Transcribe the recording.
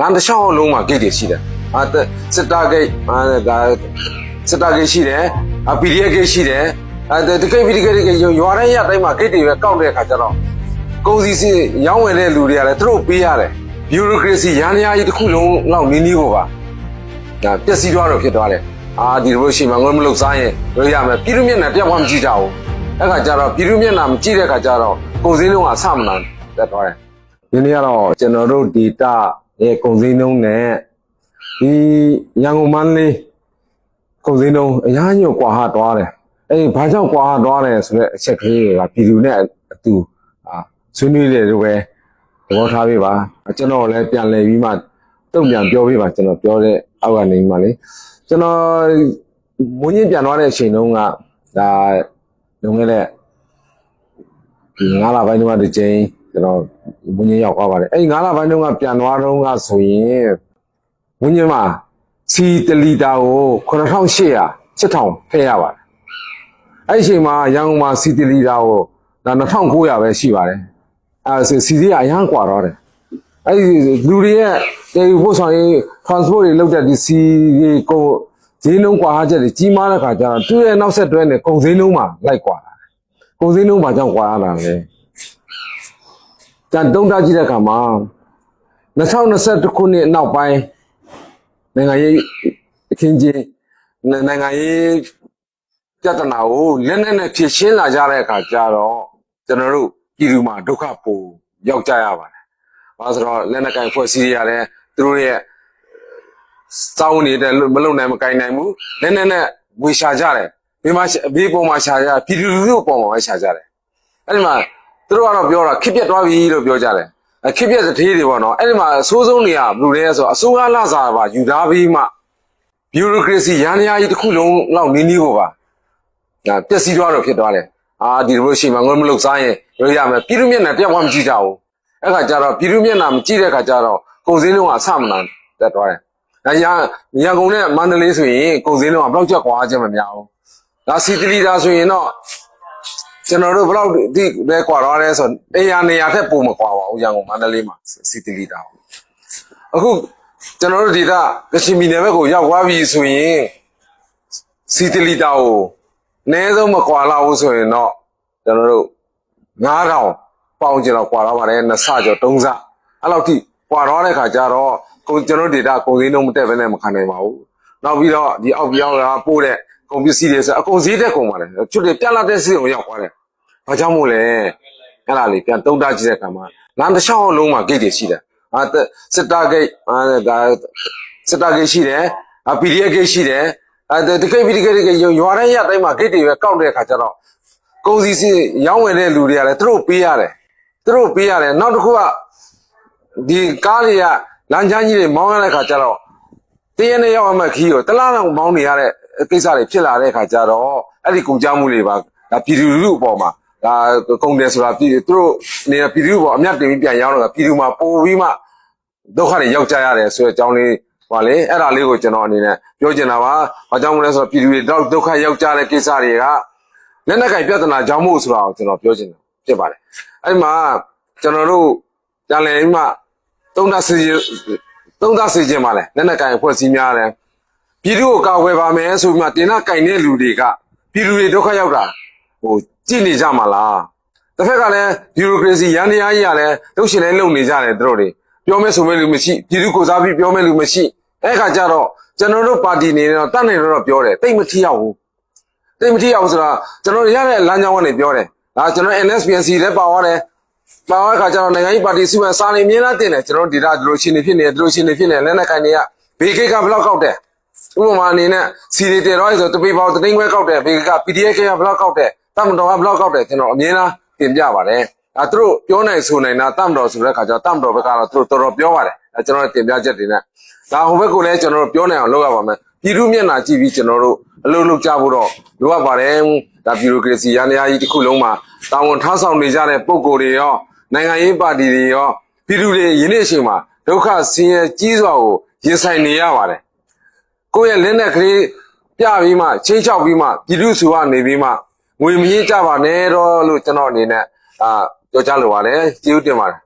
လမ်းတစ်လျှောက်လုံးမှာဂိတ်တွေရှိတယ်အာစစ်တာဂိတ်အာဒါစစ်တာဂိတ်ရှိတယ်အာ PDF ဂိတ်ရှိတယ်အာတကိတ် PDF ဂိတ်ရွာတိုင်းရတိုင်းမှာဂိတ်တွေပဲကောက်တဲ့အခါကျတော့ကုန်စည်စီရောင်းဝယ်တဲ့လူတွေကလည်းသူတို့ပေးရတယ်ဘီရိုကရေစီရန်ရာကြီးတစ်ခုလုံးလောက်နင်းနီးဖို့ပါဒါပျက်စီးသွားတော့ဖြစ်သွားတယ်အာဒီလိုရှိမှငွေမလုတ်စားရင်တို့ရမယ်ပြည်သူမျက်နှာပြတ်သွားမကြည့်ကြဘူးအဲ့ခါကျတော့ပြည်သူမျက်နှာမကြည့်တဲ့ခါကျတော့ကုန်စည်လုံးကဆမနာတက်သွားတယ်ဒီနေ့ကတော့ကျွန်တော်တို့ data ရဲ့ကုန်စည်နှုန်းနဲ့ဒီရန်ကုန်မန္တလေးကုန်စည်နှုန်းအများကြီးကိုကွာဟသွားတယ်။အဲဒီဘာကြောင့်ကွာဟသွားတယ်ဆိုတော့အချက်ကလေးတွေကပြည်သူနဲ့အတူအာဆွေးနွေးတယ်လို့ပဲသဘောထားပေးပါ။ကျွန်တော်လည်းပြန်လည်ပြီးမှတုံ့ပြန်ပြောပေးပါကျွန်တော်ပြောတဲ့အောက်ကနေမှလေကျွန်တော်မွန်းကြီးပြန်သွားတဲ့အချိန်တုန်းကဒါလုံခဲ့တဲ့ဒီ9လပိုင်းတုန်းကတစ်ကြိမ် ကျွန်တော်မင်းကြီးရောက်သွားပါတယ်အဲ့ဒီ9လပိုင်းတုန်းကပြန်သွားတော့ကဆိုရင်မင်းကြီးမှာစီတလီတာကို9800 7000ထည့်ရပါတယ်အဲ့ဒီအချိန်မှာရန်ကုန်မှာစီတလီတာကိုဒါ2900ပဲရှိပါတယ်အဲ့ဒါစီစီကအရန်กว่าတော့တယ်အဲ့ဒီလူတွေရဲ့တေဖို့ဆောင်ရေး transport တွေလောက်တဲ့ဒီစီကိုဈေးနှုန်းกว่าချက်တွေကြီးမားတဲ့ခါကျတော့သူ့ရဲ့နောက်ဆက်တွဲနဲ့ကုန်ဈေးနှုန်းမှာလိုက်กว่าတာ ကုန်စည်နှုန်းဘာကြောင့်ကွာရတာလဲ ကြံတုံးတာကြည့်တဲ့အခါမှာ2021ခုနှစ်နောက်ပိုင်းနိုင်ငံရေးအခင်းချင်းနိုင်ငံရေးပြဿနာကိုလက်နက်နဲ့ဖြေရှင်းလာကြတဲ့အခါကျတော့ကျွန်တော်တို့ပြည်သူမှာဒုက္ခပိုရောက်ကြရပါတယ်။ဘာလို့ဆိုတော့လက်နက်ကင်ဖွဲ့စည်းရရတယ်သူတို့ရဲ့စောင်းနေတဲ့မလုံနိုင်မကင်နိုင်ဘူးလက်နက်နဲ့ဝေရှာကြတယ်ဘေးမှာဘေးပေါ်မှာရှာကြပြည်သူလူထုပေါ်မှာပဲရှာကြတယ်အဲ့ဒီမှာ သူတို့ကတော့ပြောတာခစ်ပြက်သွားပြီလို့ပြောကြတယ်အခစ်ပြက်တထေးတွေပေါ့နော်အဲ့ဒီမှာအဆိုးဆုံးနေရဘယ်လိုလဲဆိုတော့အစိုးရလာစားပါယူသားပြီးမှဘီရိုကရေစီရန်ရာကြီးတစ်ခုလုံးလောက်နင်းနီးဖို့ပါဒါပျက်စီးသွားတော့ဖြစ်သွားတယ်အာဒီလိုရှိမှငွေမလုတ်စားရင်တို့ရမယ်ပြည်သူမျက်နှာပြတ်သွားမကြည့်ကြဘူးအဲ့ခါကျတော့ပြည်သူမျက်နှာမကြည့်တဲ့ခါကျတော့ကုန်စည်လုံးကအဆမနာတက်သွားတယ်ဒါရရန်ကုန်နဲ့မန္တလေးဆိုရင်ကုန်စည်လုံးကဘယ်လောက်ကျက်ကွာခြင်းမများဘူးဒါစီတလီတာဆိုရင်တော့ ကျွန်တော်တို့ဘယ်လောက်ဒီပဲကွာတော့လဲဆိုအေးရနေရထက်ပုံမကွာပါဘူးရန်ကုန်မန္တလေးမှာစီတလီတာအခုကျွန်တော်တို့ဒီကကချင်ပြည်နယ်ဘက်ကိုရောက်သွားပြီဆိုရင်စီတလီတာကိုအနည်းဆုံးမကွာလောက်ဘူးဆိုရင်တော့ကျွန်တော်တို့9000ပေါင်ကျတော့ကွာတော့ပါတယ်နှစ်ဆကျော်သုံးဆအဲ့လောက်ထိကွာတော့တဲ့ခါကျတော့ကိုကျွန်တော်ဒေတာကုန်စည်နှုန်းမတက်ဘဲနဲ့မခံနိုင်ပါဘူးနောက်ပြီးတော့ဒီအောက်ပြောင်းလာပို့တဲ့ကုန်ပစ္စည်းတွေဆိုအကုန်ဈေးတက်ကုန်ပါတယ်ကျွတ်တွေပြက်လာတဲ့စီကိုရောက်သွားတယ်။ ဘာကြောင့်မို့လဲအဲ့ဒါလေးပြန်တုံးတကြည့်တဲ့အခါမှာလမ်းတစ်လျှောက်လုံးမှာဂိတ်တွေရှိတယ်။အာစစ်တာဂိတ်အာဒါစစ်တာဂိတ်ရှိတယ်။အာ PDF ဂိတ်ရှိတယ်။အာတကိတ် PDF ဂိတ်ရွာတိုင်းရတိုင်းမှာဂိတ်တွေပဲကောက်တဲ့အခါကျတော့ကုန်စည်စီရောင်းဝယ်တဲ့လူတွေကလည်းသူတို့ပေးရတယ်။သူတို့ပေးရတယ်နောက်တစ်ခုကဒီကားတွေကလမ်းချမ်းကြီးတွေမောင်းရတဲ့အခါကျတော့တရနေ့ရောက်အမှခီးကိုတလားလောက်မောင်းနေရတဲ့ကိစ္စတွေဖြစ်လာတဲ့အခါကျတော့အဲ့ဒီကုန်ကြမှုတွေပါဒါပြည်သူလူထုအပေါ်မှာ ဒါကုန်တယ်ဆိုတာပြည်သူတို့နေပြည်သူပေါ်အမြတ်တင်ပြီးပြန်ရောက်တော့ပြည်သူမှာပို့ပြီးမှဒုက္ခတွေရောက်ကြရတယ်ဆိုတဲ့အကြောင်းလေးဟောလေအဲ့ဒါလေးကိုကျွန်တော်အနေနဲ့ပြောချင်တာပါ။ဘာကြောင့်မလဲဆိုတော့ပြည်သူတွေတော့ဒုက္ခရောက်ကြတဲ့ကိစ္စတွေကလက်နက်ကင်ပြဿနာကြောင့်မို့ဆိုတာကိုကျွန်တော်ပြောချင်တယ်ဖြစ်ပါတယ်။အဲ့မှာကျွန်တော်တို့ပြန်လည်ပြီးမှသုံးသပ်စီသုံးသပ်စီခြင်းပါလေလက်နက်ကင်အဖွဲ့အစည်းများတယ်ပြည်သူကိုကာကွယ်ပါမယ်ဆိုပြီးမှတင်နာကင်တဲ့လူတွေကပြည်သူတွေဒုက္ခရောက်တာဟို ကြည့်နေကြမှာလားတစ်ဖက်ကလည်းဘီရိုကရေစီရန်တရားကြီးကလည်းတုတ်ရှင်လည်းလုံနေကြတယ်တို့တွေပြောမဲဆိုမဲလူမရှိပြည်သူကိုစားပြီးပြောမဲလူမရှိအဲ့ခါကျတော့ကျွန်တော်တို့ပါတီနေတော့တတ်နေတော့ပြောတယ်တိတ်မထီရောက်ဘူးတိတ်မထီအောင်ဆိုတာကျွန်တော်ရတဲ့လမ်းကြောင်းကနေပြောတယ်ဒါကျွန်တော် NSPNC လည်းပါသွားတယ်ပါသွားတဲ့ခါကျတော့နိုင်ငံရေးပါတီစုမဲ့စာနေမြင်လာတင်တယ်ကျွန်တော်ဒီဒါဒီလိုရှင်နေဖြစ်နေတယ်ဒီလိုရှင်နေဖြစ်နေတယ်လက်နက်ကန်တွေကဘေကိတ်ကဘယ်လောက်ကောက်တယ်ဥပမာအနေနဲ့စီရီတေရောဆိုတပိပေါတသိန်းခွဲကောက်တယ်ဘေကိတ်က PDF ကဘယ်လောက်ကောက်တယ် တမတော်ကဘယ်လောက်ကောက်တယ်ကျွန်တော်အမြင်လားတင်ပြပါတယ်အဲသူတို့ပြောနိုင်ဆိုနိုင်တာတမတော်ဆိုတဲ့ခါကျတော့တမတော်ဘက်ကတော့သူတို့တော်တော်ပြောပါတယ်အဲကျွန်တော်တင်ပြချက်တွေနဲ့ဒါဟိုဘက်ကလည်းကျွန်တော်တို့ပြောနိုင်အောင်လုပ်ရပါမယ်ပြည်သူမျက်နှာကြည့်ပြီးကျွန်တော်တို့အလုပ်လုပ်ကြဖို့တော့လိုအပ်ပါတယ်ဒါဘီရိုကရေစီရန်ရာကြီးတစ်ခုလုံးမှာတာဝန်ထားဆောင်နေကြတဲ့ပုံကိုယ်တွေရောနိုင်ငံရေးပါတီတွေရောပြည်သူတွေယနေ့အချိန်မှာဒုက္ခဆင်းရဲကြီးစွာကိုရင်ဆိုင်နေရပါတယ်ကိုယ့်ရဲ့လက်နက်ကလေးပြပြီးမှချင်းချောက်ပြီးမှပြည်သူစုကနေပြီးမှ ငွေမရင်းကြပါနဲ့တော့လို့ကျွန်တော်အနေနဲ့အာပြောကြလိုပါတယ်ကျေးဇူးတင်ပါတယ်